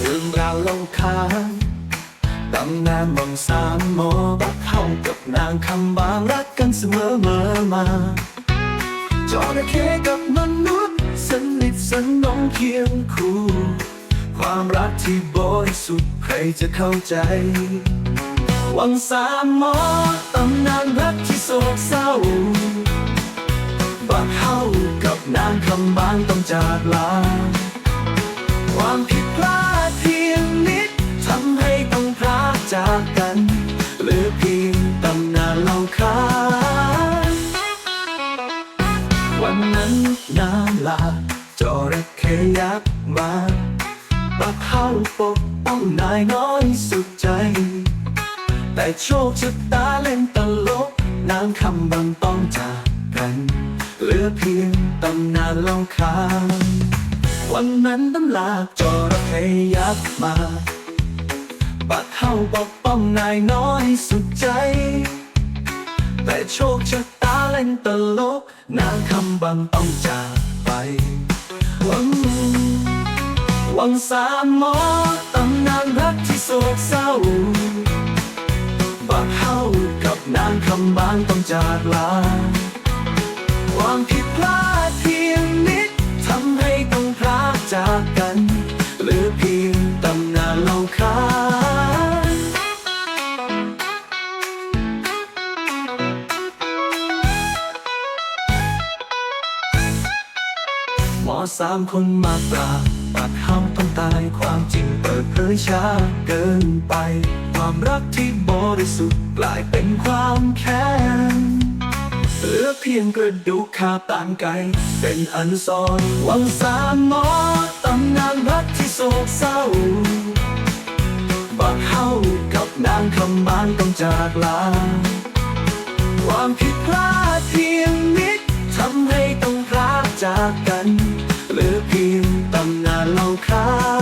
เรื่องราวล่าค้างตำนานบางสามโมบักเท่ากับนางคำบางรักกันเสมอเมื่อมาจระเข้กับมนุษย์สนิทสนมเคียงคู่ ความรักที่บริสุทธิ์ใครจะเข้าใจ วังสามโมอตำนานรักที่โศกเศร้าบักเท่ากับนางคำบางต้องจากลาความผิ จากกันเหลือเพียงตำนานเล่าขานวันนั้นน้ำลาจระเข้ยักษ์มาบักเข้าปกป้องนายน้อยสุดใจแต่โชคชะตาเล่นตลกนางคำบังต้องจากกันเหลือเพียงตำนานเล่าขานวันนั้นตำลากจระเข้ยักษ์มา บักเข้าปกป้องนายน้อยสุดใจ แต่โชคชะตาเล่นตลกนางคำบังต้องจากไปหวังหวังสามหมอตำนานรักที่โศกเศร้าบักเข้ากับนางคำบางต้องจากลาความผิดพลาดเพียงนิดทำให้ต้องพลากจาก อสามคนมาปราบปัดห้ามต้องตายความจริงเปิดเผยช้าเกินไป ความรักที่บริสุทธิ์กลายเป็นความแค้นเหลือเพียงกระดูกคาตานไกลเป็นอันซอนวังสามหมอตำนานรักที่โศกเศร้าบักเข้ากับนางคำบานต้องจากลา ความผิดพลาดเพียงนิดทำให้ต้องพลากจากกัน come.